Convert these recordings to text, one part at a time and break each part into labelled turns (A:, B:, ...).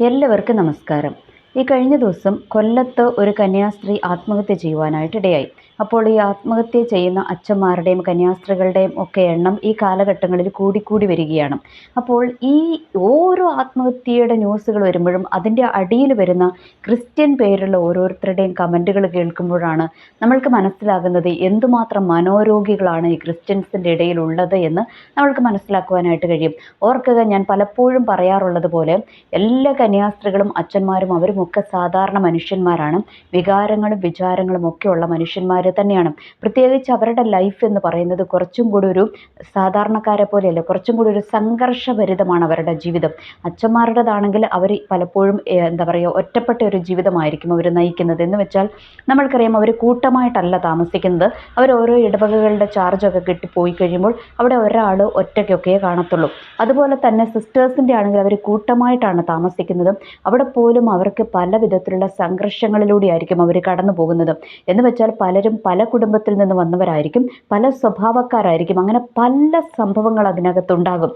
A: എല്ലാവർക്കും നമസ്കാരം. ഈ കഴിഞ്ഞ ദിവസം കൊല്ലത്ത് ഒരു കന്യാസ്ത്രീ ആത്മഹത്യ ചെയ്യുവാനായിട്ട് ഇടയായി. അപ്പോൾ ഈ ആത്മഹത്യ ചെയ്യുന്ന അച്ഛന്മാരുടെയും കന്യാസ്ത്രീകളുടെയും ഒക്കെ എണ്ണം ഈ കാലഘട്ടങ്ങളിൽ കൂടിക്കൂടി വരികയാണ്. അപ്പോൾ ഈ ഓരോ ആത്മഹത്യയുടെ ന്യൂസുകൾ വരുമ്പോഴും അതിന്റെ അടിയിൽ വരുന്ന ക്രിസ്ത്യൻ പേരുള്ള ഓരോരുത്തരുടെയും കമന്റുകൾ കേൾക്കുമ്പോഴാണ് നമ്മൾക്ക് മനസ്സിലാകുന്നത് എന്തുമാത്രം മനോരോഗികളാണ് ഈ ക്രിസ്ത്യൻസിന്റെ ഇടയിലുള്ളത് എന്ന് നമ്മൾക്ക് മനസ്സിലാക്കുവാനായിട്ട് കഴിയും. ഓർക്കുക ഞാൻ പലപ്പോഴും പറയാറുള്ളത് പോലെ എല്ലാ കന്യാസ്ത്രീകളും അച്ഛന്മാരും അവരുമൊക്കെ സാധാരണ മനുഷ്യന്മാരാണ്. വികാരങ്ങളും വിചാരങ്ങളും ഒക്കെയുള്ള മനുഷ്യന്മാർ തന്നെയാണ്. പ്രത്യേകിച്ച് അവരുടെ ലൈഫ് എന്ന് പറയുന്നത് കുറച്ചും കൂടി ഒരു സാധാരണക്കാരെ പോലെയല്ല കുറച്ചും കൂടി ഒരു സംഘർഷഭരിതമാണ് അവരുടെ ജീവിതം. അച്ഛന്മാരുടേതാണെങ്കിൽ അവർ പലപ്പോഴും എന്താ പറയുക ഒറ്റപ്പെട്ട ഒരു ജീവിതമായിരിക്കും അവർ നയിക്കുന്നത്. എന്ന് വെച്ചാൽ നമ്മൾക്കറിയാം അവർ കൂട്ടമായിട്ടല്ല താമസിക്കുന്നത്. അവർ ഓരോ ഇടവകകളുടെ ചാർജൊക്കെ കിട്ടി പോയി കഴിയുമ്പോൾ അവിടെ ഒരാൾ ഒറ്റയ്ക്കൊക്കെ കാണത്തുള്ളൂ. അതുപോലെ തന്നെ സിസ്റ്റേഴ്സിന്റെ ആണെങ്കിൽ അവർ കൂട്ടമായിട്ടാണ് താമസിക്കുന്നത്. അവിടെ പോലും അവർക്ക് പല വിധത്തിലുള്ള സംഘർഷങ്ങളിലൂടെയായിരിക്കും അവർ കടന്നു പോകുന്നത് എന്ന് വെച്ചാൽ പലരും പല കുടുംബത്തിൽ നിന്ന് വന്നവരായിരിക്കും പല സ്വഭാവക്കാരായിരിക്കും അങ്ങനെ പല സംഭവങ്ങൾ അതിനകത്തുണ്ടാകും.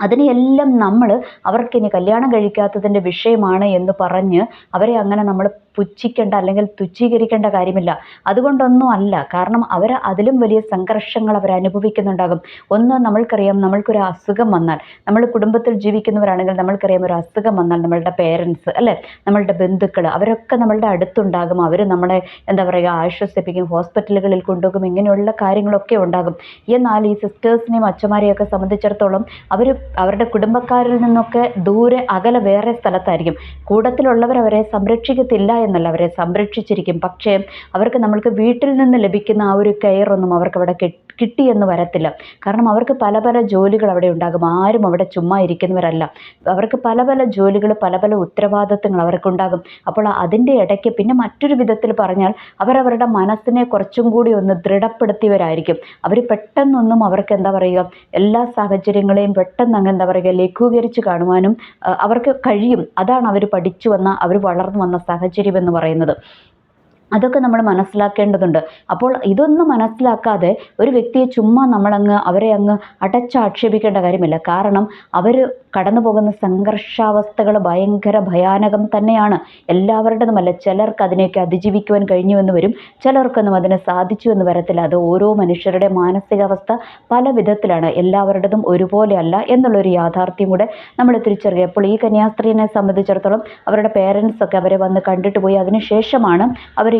A: അതിനെയെല്ലാം നമ്മൾ അവർക്കിനി കല്യാണം കഴിക്കാത്തതിന്റെ വിഷയമാണ് എന്ന് പറഞ്ഞ് അവരെ അങ്ങനെ നമ്മൾ പുച്ഛിക്കേണ്ട അല്ലെങ്കിൽ തുച്ഛീകരിക്കേണ്ട കാര്യമില്ല. അതുകൊണ്ടൊന്നും അല്ല. കാരണം അവർ അതിലും വലിയ സംഘർഷങ്ങൾ അവർ അനുഭവിക്കുന്നുണ്ടാകും. ഒന്ന് നമ്മൾക്കറിയാം നമ്മൾക്കൊരു അസുഖം വന്നാൽ നമ്മൾ കുടുംബത്തിൽ ജീവിക്കുന്നവരാണെങ്കിൽ നമ്മൾക്കറിയാം ഒരു അസുഖം വന്നാൽ നമ്മളുടെ പേരൻസ് അല്ലേ? നമ്മളുടെ ബന്ധുക്കൾ അവരൊക്കെ നമ്മളുടെ അടുത്തുണ്ടാകും. അവർ നമ്മളെ എന്താ പറയുക ആശ്വസിപ്പിക്കും ഹോസ്പിറ്റലുകളിൽ കൊണ്ടുപോകും ഇങ്ങനെയുള്ള കാര്യങ്ങളൊക്കെ ഉണ്ടാകും. എന്നാൽ ഈ സിസ്റ്റേഴ്സിനെയും അച്ഛന്മാരെയൊക്കെ സംബന്ധിച്ചിടത്തോളം അവർ അവരുടെ കുടുംബക്കാരിൽ നിന്നൊക്കെ ദൂരെ അകലെ വേറെ സ്ഥലത്തായിരിക്കും. കൂടത്തിലുള്ളവർ അവരെ സംരക്ഷിക്കത്തില്ല എന്നല്ല അവരെ സംരക്ഷിച്ചിരിക്കും. പക്ഷേ അവർക്ക് നമ്മൾക്ക് വീട്ടിൽ നിന്ന് ലഭിക്കുന്ന ആ ഒരു കെയർ ഒന്നും അവർക്ക് അവിടെ കിട്ടിയെന്ന് വരത്തില്ല. കാരണം അവർക്ക് പല പല ജോലികൾ അവിടെ ഉണ്ടാകും. ആരും അവിടെ ചുമ്മാ ഇരിക്കുന്നവരല്ല. അവർക്ക് പല പല ജോലികൾ പല പല ഉത്തരവാദിത്തങ്ങൾ അവർക്കുണ്ടാകും. അപ്പോൾ അതിന്റെ ഇടയ്ക്ക് പിന്നെ മറ്റൊരു വിധത്തിൽ പറഞ്ഞാൽ അവരവരുടെ മനസ്സിനെ കുറച്ചും കൂടി ഒന്ന് ദൃഢപ്പെടുത്തിയവരായിരിക്കും. അവർ പെട്ടെന്നൊന്നും അവർക്ക് എന്താ പറയുക എല്ലാ സാഹചര്യങ്ങളെയും പെട്ടെന്ന് അങ്ങ് എന്താ പറയുക ലഘൂകരിച്ച് കാണുവാനും അവർക്ക് കഴിയും. അതാണ് അവർ പഠിച്ചു വന്ന അവർ വളർന്നു വന്ന സാഹചര്യം എന്ന് പറയുന്നത്. അതൊക്കെ നമ്മൾ മനസ്സിലാക്കേണ്ടതുണ്ട്. അപ്പോൾ ഇതൊന്നും മനസ്സിലാക്കാതെ ഒരു വ്യക്തിയെ ചുമ്മാ നമ്മളങ്ങ് അവരെ അങ്ങ് അടച്ചാക്ഷേപിക്കേണ്ട കാര്യമില്ല. കാരണം അവർ കടന്നു പോകുന്ന സംഘർഷാവസ്ഥകൾ ഭയങ്കര ഭയാനകം തന്നെയാണ്. എല്ലാവരുടേതുമല്ല ചിലർക്ക് അതിനെയൊക്കെ അതിജീവിക്കുവാൻ കഴിഞ്ഞുവെന്ന് വരും. ചിലർക്കൊന്നും അതിനെ സാധിച്ചു എന്ന് വരത്തില്ല. അത് ഓരോ മനുഷ്യരുടെ മാനസികാവസ്ഥ പല വിധത്തിലാണ്. എല്ലാവരുടേതും ഒരുപോലെയല്ല എന്നുള്ളൊരു യാഥാർത്ഥ്യം കൂടെ നമ്മൾ തിരിച്ചറിയുക അപ്പോൾ ഈ കന്യാസ്ത്രീനെ സംബന്ധിച്ചിടത്തോളം അവരുടെ പേരൻസൊക്കെ അവരെ വന്ന് കണ്ടിട്ട് പോയി. അതിന് ശേഷമാണ്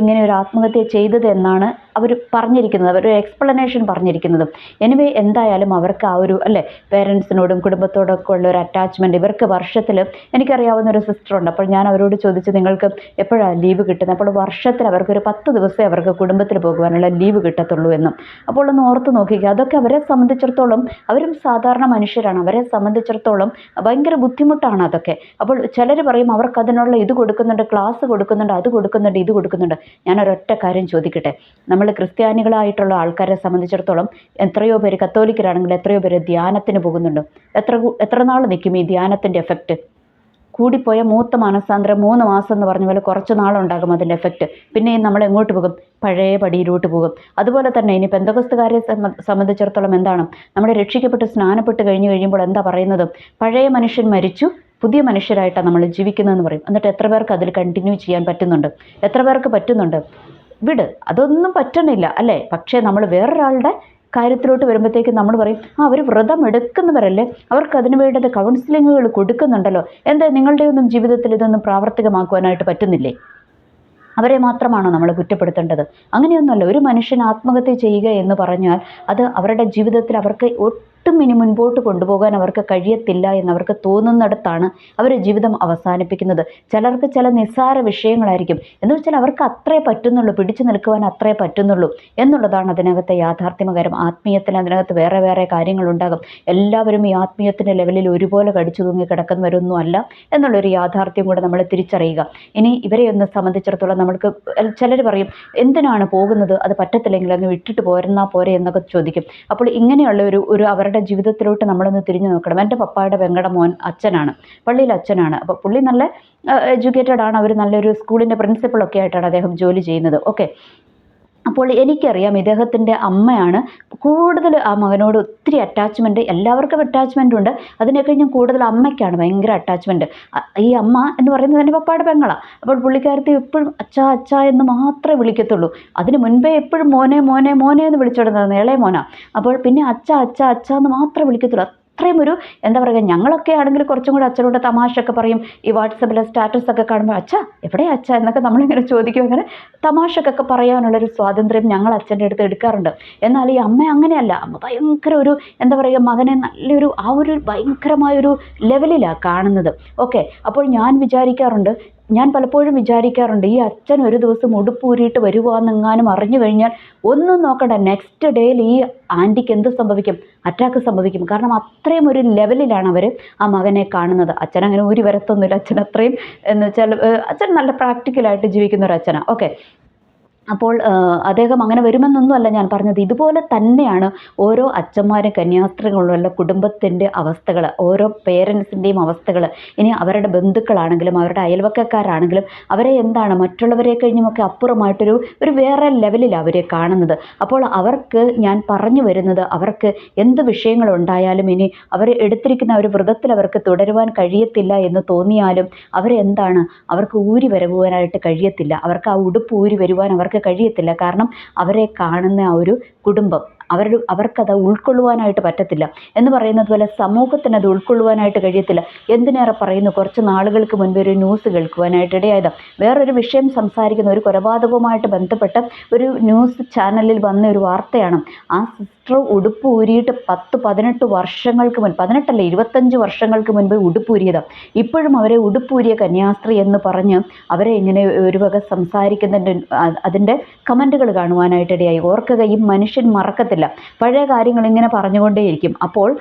A: അവരിങ്ങനെ ഒരു ആത്മഹത്യ ചെയ്തത് എന്നാണ് അവർ പറഞ്ഞിരിക്കുന്നത് അവർ എക്സ്പ്ലനേഷൻ പറഞ്ഞിരിക്കുന്നതും. എനിവേ എന്തായാലും അവർക്ക് ആ ഒരു അല്ലേ പേരൻസിനോടും കുടുംബത്തോടൊക്കെ ഉള്ള ഒരു അറ്റാച്ച്മെന്റ് ഇവർക്ക് വർഷത്തിൽ എനിക്കറിയാവുന്ന ഒരു സിസ്റ്റർ ഉണ്ട്. അപ്പോൾ ഞാൻ അവരോട് ചോദിച്ചു നിങ്ങൾക്ക് എപ്പോഴാണ് ലീവ് കിട്ടുന്നത്? അപ്പോൾ വർഷത്തിൽ അവർക്ക് ഒരു പത്ത് ദിവസമേ അവർക്ക് കുടുംബത്തിൽ പോകുവാനുള്ള ലീവ് കിട്ടത്തുള്ളൂ എന്നും. അപ്പോൾ ഒന്ന് ഓർത്ത് നോക്കിക്കുക അതൊക്കെ അവരെ സംബന്ധിച്ചിടത്തോളം അവരും സാധാരണ മനുഷ്യരാണ്. അവരെ സംബന്ധിച്ചിടത്തോളം ഭയങ്കര ബുദ്ധിമുട്ടാണ് അതൊക്കെ. അപ്പോൾ ചിലർ പറയും അവർക്ക് അതിനുള്ള ഇത് കൊടുക്കുന്നുണ്ട് ക്ലാസ് കൊടുക്കുന്നുണ്ട് അത് കൊടുക്കുന്നുണ്ട് ഇത് കൊടുക്കുന്നുണ്ട്. ഞാൻ ഒരൊറ്റ കാര്യം ചോദിക്കട്ടെ. നമ്മൾ ക്രിസ്ത്യാനികളായിട്ടുള്ള ആൾക്കാരെ സംബന്ധിച്ചിടത്തോളം എത്രയോ പേര് കത്തോലിക്കരാണെങ്കിൽ എത്രയോ പേര് ധ്യാനത്തിന് പോകുന്നുണ്ട്. എത്ര എത്ര നാൾ നിൽക്കും ഈ ധ്യാനത്തിന്റെ എഫക്റ്റ് കൂടിപ്പോയ മൂത്ത മാനസാന്തരം മൂന്ന് മാസം എന്ന് പറഞ്ഞ പോലെ കുറച്ച് നാളുണ്ടാകും അതിന്റെ എഫക്റ്റ് പിന്നെയും നമ്മൾ എങ്ങോട്ട് പോകും? പഴയ പടിയിലോട്ട് പോകും. അതുപോലെ തന്നെ ഇനി പെന്തകസ്തുകാരെ സംബ- സംബന്ധിച്ചിടത്തോളം എന്താണ്? നമ്മുടെ രക്ഷിക്കപ്പെട്ട് സ്നാനപ്പെട്ട് കഴിഞ്ഞ് കഴിയുമ്പോൾ എന്താ പറയുന്നത്? പഴയ മനുഷ്യൻ മരിച്ചു പുതിയ മനുഷ്യരായിട്ടാണ് നമ്മൾ ജീവിക്കുന്നതെന്ന് പറയും. എന്നിട്ട് എത്ര പേർക്ക് അതിൽ കണ്ടിന്യൂ ചെയ്യാൻ പറ്റുന്നുണ്ട്? എത്ര പേർക്ക് പറ്റുന്നുണ്ട്? വിട്. അതൊന്നും പറ്റണില്ല അല്ലേ? പക്ഷേ നമ്മൾ വേറൊരാളുടെ കാര്യത്തിലോട്ട് വരുമ്പോഴത്തേക്ക് നമ്മൾ പറയും ആ അവർ വ്രതം എടുക്കുന്നവരല്ലേ? അവർക്ക് അതിന് വേണ്ടത് കൗൺസിലിങ്ങുകൾ കൊടുക്കുന്നുണ്ടല്ലോ. എന്താ നിങ്ങളുടെ ഒന്നും ജീവിതത്തിൽ ഇതൊന്നും പ്രാവർത്തികമാക്കുവാനായിട്ട് പറ്റുന്നില്ലേ? അവരെ മാത്രമാണോ നമ്മൾ കുറ്റപ്പെടുത്തേണ്ടത്? അങ്ങനെയൊന്നുമല്ല. ഒരു മനുഷ്യൻ ആത്മഹത്യ ചെയ്യുക എന്ന് പറഞ്ഞാൽ അത് അവരുടെ ജീവിതത്തിൽ അവർക്ക് ഒട്ടും ഇനി മുൻപോട്ട് കൊണ്ടുപോകാൻ അവർക്ക് കഴിയത്തില്ല എന്ന് അവർക്ക് തോന്നുന്നിടത്താണ് അവർ ജീവിതം അവസാനിപ്പിക്കുന്നത്. ചിലർക്ക് ചില നിസ്സാര വിഷയങ്ങളായിരിക്കും. എന്ന് വെച്ചാൽ അവർക്ക് അത്രേ പറ്റുന്നുള്ളൂ പിടിച്ചു നിൽക്കുവാൻ അത്രേ പറ്റുന്നുള്ളൂ എന്നുള്ളതാണ് അതിനകത്തെ യാഥാർത്ഥ്യമകരം. ആത്മീയത്തിന് അതിനകത്ത് വേറെ വേറെ കാര്യങ്ങളുണ്ടാകും. എല്ലാവരും ഈ ആത്മീയത്തിന്റെ ലെവലിൽ ഒരുപോലെ കടിച്ചു തൂങ്ങി കിടക്കുന്നവരൊന്നും അല്ല എന്നുള്ളൊരു യാഥാർത്ഥ്യം കൂടെ നമ്മൾ തിരിച്ചറിയുക. ഇനി ഇവരെ ഒന്ന് സംബന്ധിച്ചിടത്തോളം നമ്മൾക്ക് ചിലർ പറയും എന്തിനാണ് പോകുന്നത്? അത് പറ്റത്തില്ലെങ്കിൽ അങ്ങ് വിട്ടിട്ട് പോരുന്നാ പോരെ? എന്നൊക്കെ ചോദിക്കും. അപ്പോൾ ഇങ്ങനെയുള്ള ഒരു ഒരു അവരുടെ ജീവിതത്തിലോട്ട് നമ്മളൊന്ന് തിരിഞ്ഞു നോക്കണം. എന്റെ പപ്പായുടെ വെങ്കട മോൻ അച്ഛനാണ്. പള്ളിയിൽ അച്ഛനാണ്. അപ്പോൾ പുള്ളി നല്ല എഡ്യൂക്കേറ്റഡ് ആണ് അവർ നല്ലൊരു സ്കൂളിന്റെ പ്രിൻസിപ്പളൊക്കെ ആയിട്ടാണ് അദ്ദേഹം ജോലി ചെയ്യുന്നത്. ഓക്കെ. അപ്പോൾ എനിക്കറിയാം ഇദ്ദേഹത്തിന്റെ അമ്മയാണ്. കൂടുതൽ ആ മകനോട് ഒത്തിരി അറ്റാച്ച്മെന്റ് എല്ലാവർക്കും അറ്റാച്ച്മെന്റ് ഉണ്ട്. അതിനെ കഴിഞ്ഞും കൂടുതൽ അമ്മയ്ക്കാണ് ഭയങ്കര അറ്റാച്ച്മെന്റ് ഈ അമ്മ എന്ന് പറയുന്നത് എന്റെ പപ്പാടെ പെങ്ങളാണ് അപ്പോൾ പുള്ളിക്കാരത്തെ എപ്പോഴും അച്ഛാ അച്ഛാ എന്ന് മാത്രമേ വിളിക്കത്തുള്ളൂ. അതിന് മുൻപേ എപ്പോഴും മോനെ മോനെ മോനെ എന്ന് വിളിച്ചോടുന്നത് ഇളയ മോന. അപ്പോൾ പിന്നെ അച്ഛ അച്ഛ അച്ഛ എന്ന് മാത്രമേ വിളിക്കത്തുള്ളൂ. അത്രയും ഒരു എന്താ പറയുക ഞങ്ങളൊക്കെ ആണെങ്കിൽ കുറച്ചും കൂടെ അച്ഛനോട് തമാശയൊക്കെ പറയും. ഈ വാട്സപ്പിലെ സ്റ്റാറ്റസ് ഒക്കെ കാണുമ്പോൾ അച്ഛ എവിടെ അച്ഛ? എന്നൊക്കെ നമ്മളിങ്ങനെ ചോദിക്കും. അങ്ങനെ തമാശക്കൊക്കെ പറയാനുള്ളൊരു സ്വാതന്ത്ര്യം ഞങ്ങൾ അച്ഛന്റെ അടുത്ത് എടുക്കാറുണ്ട്. എന്നാൽ ഈ അമ്മ അങ്ങനെയല്ല. അമ്മ ഭയങ്കര ഒരു എന്താ പറയുക മകനെ നല്ലൊരു ആ ഒരു ഭയങ്കരമായൊരു ലെവലിലാണ് കാണുന്നത്. ഓക്കെ അപ്പോൾ ഞാൻ വിചാരിക്കാറുണ്ട് ഞാൻ പലപ്പോഴും വിചാരിക്കാറുണ്ട് ഈ അച്ഛൻ ഒരു ദിവസം ഉടുപ്പൂരിയിട്ട് വരുവാന്നെങ്ങാനും അറിഞ്ഞു കഴിഞ്ഞാൽ ഒന്നും നോക്കണ്ട നെക്സ്റ്റ് ഡേയിൽ ഈ ആന്റിക്ക് എന്ത് സംഭവിക്കും? അറ്റാക്ക് സംഭവിക്കും. കാരണം അത്രയും ഒരു ലെവലിലാണ് അവർ ആ മകനെ കാണുന്നത്. അച്ഛൻ അങ്ങനെ ഊരി വരത്തൊന്നുമില്ല. അച്ഛൻ അത്രയും എന്ന് വെച്ചാൽ അച്ഛൻ നല്ല പ്രാക്ടിക്കലായിട്ട് ജീവിക്കുന്ന ഒരു അച്ഛനാണ് ഓക്കെ അപ്പോൾ അദ്ദേഹം അങ്ങനെ വരുമെന്നൊന്നുമല്ല ഞാൻ പറഞ്ഞത്. ഇതുപോലെ തന്നെയാണ് ഓരോ അച്ഛന്മാരും കന്യാസ്ത്രീകളുള്ള കുടുംബത്തിന്റെ അവസ്ഥകൾ ഓരോ പേരൻസിന്റെയും അവസ്ഥകൾ ഇനി അവരുടെ ബന്ധുക്കളാണെങ്കിലും അവരുടെ അയൽവക്കക്കാരാണെങ്കിലും അവരെ എന്താണ് മറ്റുള്ളവരെ കഴിഞ്ഞുമൊക്കെ അപ്പുറമായിട്ടൊരു ഒരു വേറെ ലെവലിൽ അവരെ കാണുന്നത്. അപ്പോൾ അവർക്ക് ഞാൻ പറഞ്ഞു വരുന്നത് അവർക്ക് എന്ത് വിഷയങ്ങളുണ്ടായാലും ഇനി അവർ എടുത്തിരിക്കുന്ന ഒരു വ്രതത്തിൽ അവർക്ക് തുടരുവാൻ കഴിയത്തില്ല എന്ന് തോന്നിയാലും അവരെന്താണ്? അവർക്ക് ഊരി വരുവാനായിട്ട് കഴിയത്തില്ല. അവർക്ക് ആ ഉടുപ്പ് ഊരി വരുവാൻ അവർക്ക് അവർക്ക് കഴിയത്തില്ല. കാരണം അവരെ കാണുന്ന ആ ഒരു കുടുംബം. അവർ അവർക്കത് ഉൾക്കൊള്ളുവാനായിട്ട് പറ്റത്തില്ല. എന്ന് പറയുന്നത് പോലെ സമൂഹത്തിന് അത് ഉൾക്കൊള്ളുവാനായിട്ട് കഴിയത്തില്ല. എന്തിനേറെ പറയുന്നു? കുറച്ച് നാളുകൾക്ക് മുൻപ് ഒരു ന്യൂസ് കേൾക്കുവാനായിട്ട് ഇടയായത്. വേറൊരു വിഷയം സംസാരിക്കുന്ന ഒരു കൊലപാതകവുമായിട്ട് ബന്ധപ്പെട്ട് ഒരു ന്യൂസ് ചാനലിൽ വന്ന ഒരു വാർത്തയാണ്. ആ സിസ്റ്റർ ഉടുപ്പ് ഊരിയിട്ട് പത്ത് പതിനെട്ട് വർഷങ്ങൾക്ക് മുൻപ് പതിനെട്ടല്ല ഇരുപത്തഞ്ച് വർഷങ്ങൾക്ക് മുൻപ് ഉടുപ്പൂരിയത് ഇപ്പോഴും അവരെ ഉടുപ്പൂരിയ കന്യാസ്ത്രീ എന്ന് പറഞ്ഞ് അവരെ ഇങ്ങനെ ഒരു വക സംസാരിക്കുന്നതിന്റെ അതിന്റെ കമന്റുകൾ കാണുവാനായിട്ടിടയായി ഓർക്കുക ഈ മനുഷ്യൻ മറക്കത്തില്ല. പഴയ കാര്യങ്ങൾ ഇങ്ങനെ പറഞ്ഞുകൊണ്ടേയിരിക്കും. അപ്പോൾ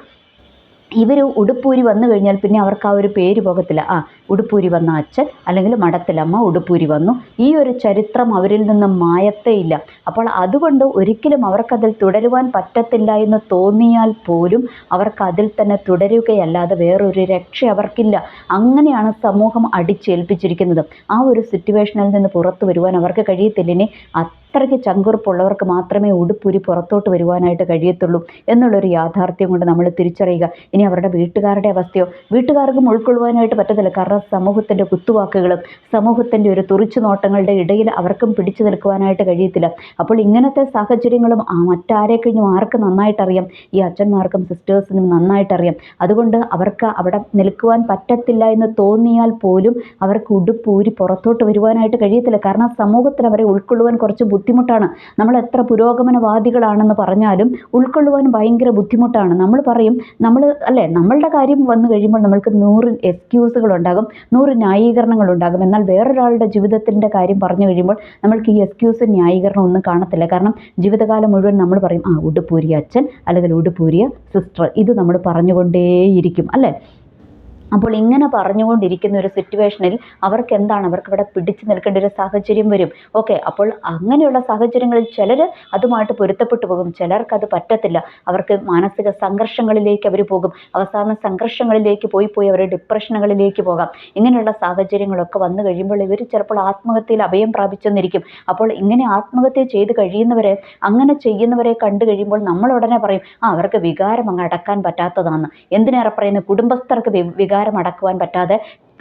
A: ഇവർ ഉടുപ്പൂരി വന്നു കഴിഞ്ഞാൽ പിന്നെ അവർക്ക് ആ ഒരു പേര് പോകത്തില്ല. ആ ഉടുപ്പൂരി വന്ന അച്ഛൻ അല്ലെങ്കിൽ മഠത്തിലമ്മ ഉടുപ്പൂരി വന്നു. ഈ ഒരു ചരിത്രം അവരിൽ നിന്ന് മായത്തേയില്ല. അപ്പോൾ അതുകൊണ്ട് ഒരിക്കലും അവർക്കതിൽ തുടരുവാൻ പറ്റത്തില്ല എന്ന് തോന്നിയാൽ പോലും അവർക്കതിൽ തന്നെ തുടരുകയല്ലാതെ വേറൊരു രക്ഷ അവർക്കില്ല. അങ്ങനെയാണ് സമൂഹം അടിച്ചേൽപ്പിച്ചിരിക്കുന്നത്. ആ ഒരു സിറ്റുവേഷനിൽ നിന്ന് പുറത്തു വരുവാൻ അവർക്ക് കഴിയത്തില്ല. ഇനി അത്രയ്ക്ക് ചങ്കുറപ്പുള്ളവർക്ക് മാത്രമേ ഉടുപ്പൂരി പുറത്തോട്ട് വരുവാനായിട്ട് കഴിയത്തുള്ളൂ എന്നുള്ളൊരു യാഥാർത്ഥ്യം കൊണ്ട് നമ്മൾ തിരിച്ചറിയുക. ഇനി അവരുടെ വീട്ടുകാരുടെ അവസ്ഥയോ വീട്ടുകാർക്കും ഉൾക്കൊള്ളുവാനായിട്ട് പറ്റത്തില്ല. കാരണം സമൂഹത്തിന്റെ കുത്തുവാക്കുകളും സമൂഹത്തിന്റെ ഒരു തുറിച്ചു നോട്ടങ്ങളുടെ ഇടയിൽ അവർക്കും പിടിച്ചു നിൽക്കുവാനായിട്ട് കഴിയത്തില്ല. അപ്പോൾ ഇങ്ങനത്തെ സാഹചര്യങ്ങളും മറ്റാരെ കഴിഞ്ഞും ആർക്ക് നന്നായിട്ടറിയാം? ഈ അച്ഛന്മാർക്കും സിസ്റ്റേഴ്സിനും നന്നായിട്ടറിയാം. അതുകൊണ്ട് അവർക്ക് അവിടെ നിൽക്കുവാൻ പറ്റത്തില്ല എന്ന് തോന്നിയാൽ പോലും അവർക്ക് ഉടുപ്പൂരി പുറത്തോട്ട് വരുവാനായിട്ട് കഴിയത്തില്ല. കാരണം സമൂഹത്തിൽ അവരെ ഉൾക്കൊള്ളുവാൻ കുറച്ച് ബുദ്ധിമുട്ടാണ്. നമ്മൾ എത്ര പുരോഗമനവാദികളാണെന്ന് പറഞ്ഞാലും ഉൾക്കൊള്ളുവാൻ ഭയങ്കര ബുദ്ധിമുട്ടാണ്. നമ്മൾ പറയും നമ്മൾ അല്ലേ നമ്മളുടെ കാര്യം വന്നു കഴിയുമ്പോൾ നമ്മൾക്ക് നൂറ് എക്സ്ക്യൂസുകൾ ഉണ്ടാകും നൂറ് ന്യായീകരണങ്ങൾ ഉണ്ടാകും എന്നാൽ വേറൊരാളുടെ ജീവിതത്തിന്റെ കാര്യം പറഞ്ഞു കഴിയുമ്പോൾ നമ്മൾക്ക് ഈ എക്സ്ക്യൂസ് ന്യായീകരണം ഒന്നും കാണത്തില്ല. കാരണം ജീവിതകാലം മുഴുവൻ നമ്മൾ പറയും ആ ഉടുപ്പൂരിയ അച്ഛൻ അല്ലെങ്കിൽ ഉടുപ്പൂരിയ സിസ്റ്റർ ഇത് നമ്മൾ പറഞ്ഞുകൊണ്ടേയിരിക്കും അല്ലേ? അപ്പോൾ ഇങ്ങനെ പറഞ്ഞുകൊണ്ടിരിക്കുന്ന ഒരു സിറ്റുവേഷനിൽ അവർക്ക് എന്താണ് അവർക്ക് ഇവിടെ പിടിച്ചു നിൽക്കേണ്ട ഒരു സാഹചര്യം വരും. ഓക്കെ അപ്പോൾ അങ്ങനെയുള്ള സാഹചര്യങ്ങളിൽ ചിലർ അതുമായിട്ട് പൊരുത്തപ്പെട്ടു പോകും. ചിലർക്ക് അത് പറ്റത്തില്ല. അവർക്ക് മാനസിക സംഘർഷങ്ങളിലേക്ക് അവർ പോകും. അവസാന സംഘർഷങ്ങളിലേക്ക് പോയി പോയി അവർ ഡിപ്രഷനുകളിലേക്ക് പോകാം. ഇങ്ങനെയുള്ള സാഹചര്യങ്ങളൊക്കെ വന്നു കഴിയുമ്പോൾ ഇവർ ചിലപ്പോൾ ആത്മഹത്യയിൽ അഭയം പ്രാപിച്ചെന്നിരിക്കും. അപ്പോൾ ഇങ്ങനെ ആത്മഹത്യ ചെയ്ത് കഴിയുന്നവരെ അങ്ങനെ ചെയ്യുന്നവരെ കണ്ടു കഴിയുമ്പോൾ നമ്മൾ ഉടനെ പറയും ആ അവർക്ക് വികാരം അങ്ങ് അടക്കാൻ പറ്റാത്തതാണ്. എന്തിനേറെ പറയുന്നത് കുടുംബസ്ഥർക്ക് വികാരം വികാരം അടക്കുവാൻ പറ്റാതെ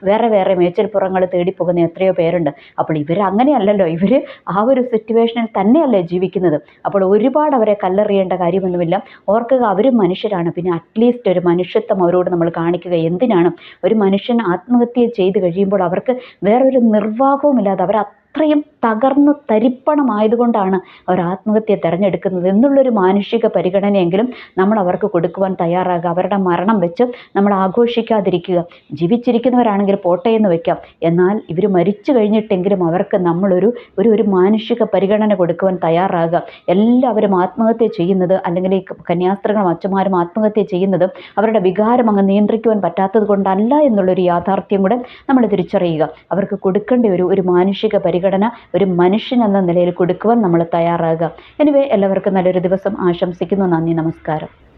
A: വേറെ വേറെ മേച്ചിൽപ്പുറങ്ങൾ തേടിപ്പോകുന്ന എത്രയോ പേരുണ്ട്. അപ്പോൾ ഇവർ അങ്ങനെയല്ലല്ലോ. ഇവർ ആ ഒരു സിറ്റുവേഷനിൽ തന്നെയല്ലേ ജീവിക്കുന്നത്. അപ്പോൾ ഒരുപാട് അവരെ കല്ലെറിയേണ്ട കാര്യമൊന്നുമില്ല. ഓർക്കുക അവരും മനുഷ്യരാണ്. പിന്നെ അറ്റ്ലീസ്റ്റ് ഒരു മനുഷ്യത്വം അവരോട് നമ്മൾ കാണിക്കുക എന്തിനാണ്? ഒരു മനുഷ്യൻ ആത്മഹത്യ ചെയ്ത് കഴിയുമ്പോൾ അവർക്ക് വേറൊരു നിർവാഹവുമില്ലാതെ അവർ അത്രയും തകർന്ന് തരിപ്പണമായതുകൊണ്ടാണ് അവർ ആത്മഹത്യ തിരഞ്ഞെടുക്കുന്നത് എന്നുള്ളൊരു മാനുഷിക പരിഗണനയെങ്കിലും നമ്മൾ അവർക്ക് കൊടുക്കുവാൻ തയ്യാറാകുക. അവരുടെ മരണം വെച്ച് നമ്മൾ ആഘോഷിക്കാതിരിക്കുക. ജീവിച്ചിരിക്കുന്നവരാണെങ്കിൽ പോട്ടെ എന്ന് വെക്കാം. എന്നാൽ ഇവർ മരിച്ചു കഴിഞ്ഞിട്ടെങ്കിലും അവർക്ക് നമ്മളൊരു ഒരു ഒരു മാനുഷിക പരിഗണന കൊടുക്കുവാൻ തയ്യാറാകുക. എല്ലാവരും ആത്മഹത്യ ചെയ്യുന്നത് അല്ലെങ്കിൽ ഈ കന്യാസ്ത്രീകളും അച്ഛന്മാരും ആത്മഹത്യ ചെയ്യുന്നത് അവരുടെ വികാരം അങ്ങ് നിയന്ത്രിക്കുവാൻ പറ്റാത്തത് കൊണ്ടല്ല എന്നുള്ളൊരു യാഥാർത്ഥ്യം കൂടെ നമ്മൾ തിരിച്ചറിയുക. അവർക്ക് കൊടുക്കേണ്ട ഒരു ഒരു മാനുഷിക പരിഗണന ഒരു മനുഷ്യൻ എന്ന നിലയിൽ കൊടുക്കുവാൻ നമ്മൾ തയ്യാറാകുക. എനിവേ എല്ലാവർക്കും നല്ലൊരു ദിവസം ആശംസിക്കുന്നു. നന്ദി നമസ്കാരം.